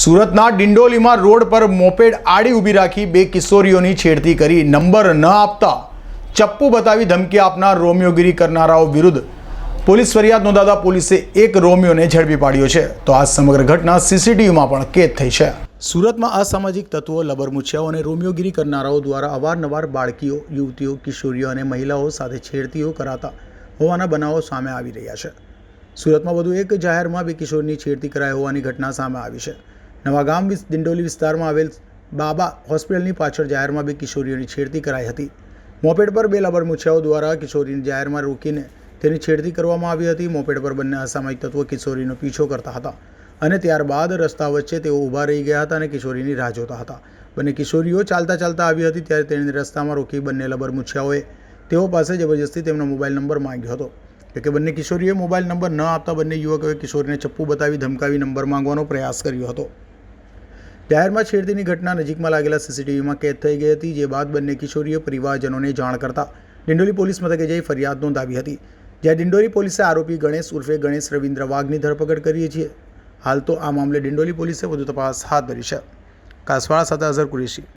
સુરતના ડિંડોલીમાં રોડ પર મોપેડ આડી ઊભી રાખી બે કિશોરીઓની છેડતી કરી નંબર ન આપતા ચપ્પુ બતાવી ધમકી આપનાર રોમિયોગીરી કરનારાઓ વિરુદ્ધ પોલીસ ફરિયાદ નોંધાતા પોલીસે એક રોમિયોને ઝડપી પાડ્યો છે. તો આ સમગ્ર ઘટના સીસીટીવીમાં પણ કેદ થઈ છે. સુરતમાં અસામાજિક તત્વો લબરમુછિયાઓ અને રોમિયોગીરી કરનારાઓ દ્વારા અવારનવાર બાળકીઓ, યુવતીઓ, કિશોરીઓ અને મહિલાઓ સાથે છેડતીઓ કરાતા હોવાના બનાવો સામે આવી રહ્યા છે. સુરતમાં વધુ એક જાહેરમાં બે કિશોરની છેડતી કરાઈ હોવાની ઘટના સામે આવી છે. નવાગામ દિંડોલી વિસ્તારમાં આવેલ બાબા હોસ્પિટલની પાછળ જાહેરમાં બે કિશોરીઓની છેડતી કરાઈ હતી. મોપેડ પર બે લબરમુછિયાઓ દ્વારા કિશોરીને જાહેરમાં રોકીને તેની છેડતી કરવામાં આવી હતી. મોપેડ પર બંને અસામાયિક તત્વો કિશોરીનો પીછો કરતા હતા અને ત્યારબાદ રસ્તા વચ્ચે તેઓ ઊભા રહી ગયા હતા અને કિશોરીની રાહ જોતા હતા. બંને કિશોરીઓ ચાલતા ચાલતા આવી હતી ત્યારે તેણે રસ્તામાં રોકી બંને લબરમુછિયાઓએ તેઓ પાસે જબરજસ્તી તેમનો મોબાઈલ નંબર માંગ્યો હતો. કે બંને કિશોરીએ મોબાઈલ નંબર ન આપતા બંને યુવકોએ કિશોરીને ચપ્પુ બતાવી ધમકાવી નંબર માંગવાનો પ્રયાસ કર્યો હતો. જાહેરમાં છેડતીની ઘટના નજીકમાં લાગેલા સીસીટીવીમાં કેદ થઈ ગઈ હતી, જે બાદ બંને કિશોરીઓ પરિવારજનોને જાણ કરતા ડિંડોલી પોલીસ મથકે જઈ ફરિયાદ નોંધાવી હતી. જ્યાં ડિંડોલી પોલીસે આરોપી ગણેશ ઉર્ફે ગણેશ રવિન્દ્ર વાઘની ધરપકડ કરી છે હાલ તો આ મામલે ડિંડોલી પોલીસે વધુ તપાસ હાથ ધરી છે. કાસવાળા સાથે અઝર કુરેશી.